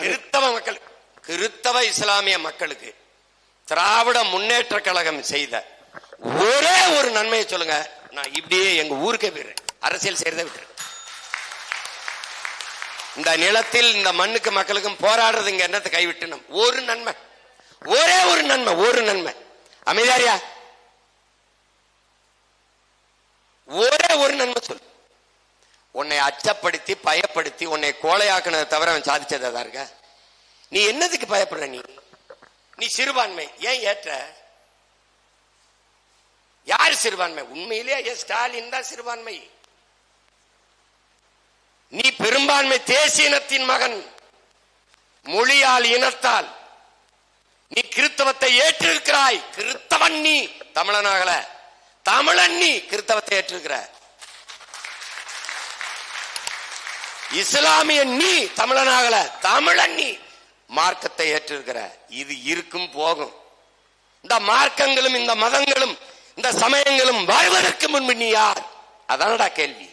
கிறித்தவ மக்கள் கிறித்தவ இஸ்லாமிய மக்களுக்கு திராவிட முன்னேற்ற கழகம் செய்த ஒரே ஒரு நன்மையை சொல்லுங்க. நான் இப்படியே எங்க ஊருக்கே போயிடுறேன். அரசியல் செய்யறதை விட்டுறேன் இந்த நிலத்தில் இந்த மண்ணுக்கு மக்களுக்கும் போராடுறது இங்க என்னத்தை கைவிட்டு ஒரு நன்மை. ஒரே ஒரு நன்மை ஒரு நன்மை. அமைதியாரியா ஒரே ஒரு நன்மை சொல்லு. உன்னை அச்சப்படுத்தி பயப்படுத்தி உன்னை கோலையாக்குனதை தவிர அவன் சாதிச்சதா இருக்க? நீ என்னதுக்கு பயப்படுற நீ? நீ சிறுபான்மை. ஏன் ஏற்ற? யார் சிறுபான்மை? உண்மையிலேயே ஸ்டாலின் தான் சிறுபான்மை. நீ பெரும்பான்மை தேசியனத்தின் மகன். மொழியால் இனத்தால். நீ கிறித்தவத்தை ஏற்றிருக்கிறாய். கிறித்தவன் நீ தமிழனாகல. தமிழன் நீ கிறித்தவத்தை ஏற்றிருக்கிறாய் இஸ்லாமிய நீ தமிழனாகல தமிழன் நீ. மார்க்கத்தை ஏற்றிருக்கிற. இது இருக்கும் போகும். இந்த மார்க்கங்களும் இந்த மதங்களும் இந்த சமயங்களும் வாழ்வதற்கு முன்பு நீ யார்? அதானடா கேள்வி.